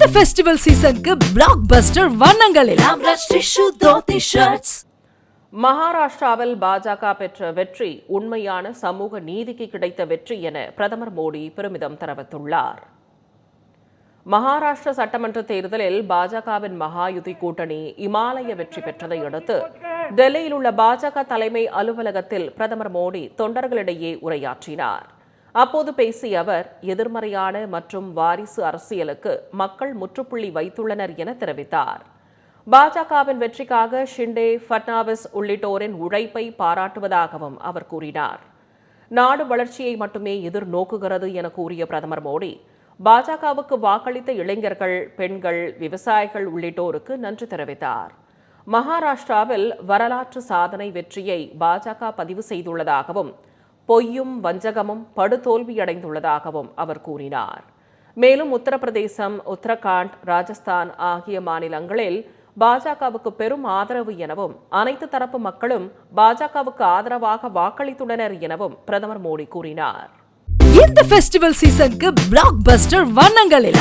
இந்த ஃபெஸ்டிவல் சீசனுக்கு பிளாக் பஸ்டர் வண்ணங்களில் மகாராஷ்டிராவில் பாஜக பெற்ற வெற்றி உண்மையான சமூக நீதிக்கு கிடைத்த வெற்றி என பிரதமர் மோடி பெருமிதம் தெரிவித்துள்ளார். மகாராஷ்டிர சட்டமன்ற தேர்தலில் பாஜகவின் மகாயுதி கூட்டணி இமாலய வெற்றி பெற்றதை அடுத்து டெல்லியில் உள்ள பாஜக தலைமை அலுவலகத்தில் பிரதமர் மோடி தொண்டர்களிடையே உரையாற்றினார். அப்போது பேசிய அவர் எதிர்மறையான மற்றும் வாரிசு அரசியலுக்கு மக்கள் முற்றுப்புள்ளி வைத்துள்ளனர் என தெரிவித்தார். பாஜகவின் வெற்றிக்காக ஷிண்டே ஃபட்னாவிஸ் உள்ளிட்டோரின் உழைப்பை பாராட்டுவதாகவும் அவர் கூறினார். நாடு வளர்ச்சியை மட்டுமே எதிர்நோக்குகிறது என கூறிய பிரதமர் மோடி பாஜகவுக்கு வாக்களித்த இளைஞர்கள் பெண்கள் விவசாயிகள் உள்ளிட்டோருக்கு நன்றி தெரிவித்தார். மகாராஷ்டிராவில் வரலாற்று சாதனை வெற்றியை பாஜக பதிவு செய்துள்ளதாகவும் பொய்யும் வஞ்சகமும் படுதோல்வியடைந்துள்ளதாகவும் அவர் கூறினார். மேலும் உத்தரப்பிரதேசம் உத்தரகாண்ட் ராஜஸ்தான் ஆகிய மாநிலங்களில் பாஜகவுக்கு பெரும் ஆதரவு எனவும் அனைத்து தரப்பு மக்களும் பாஜகவுக்கு ஆதரவாக வாக்களித்துள்ளனர் எனவும் பிரதமர் மோடி கூறினார். இந்த ஃபெஸ்டிவல் சீசனுக்கு பிளாக் பஸ்டர் வண்ணங்களில்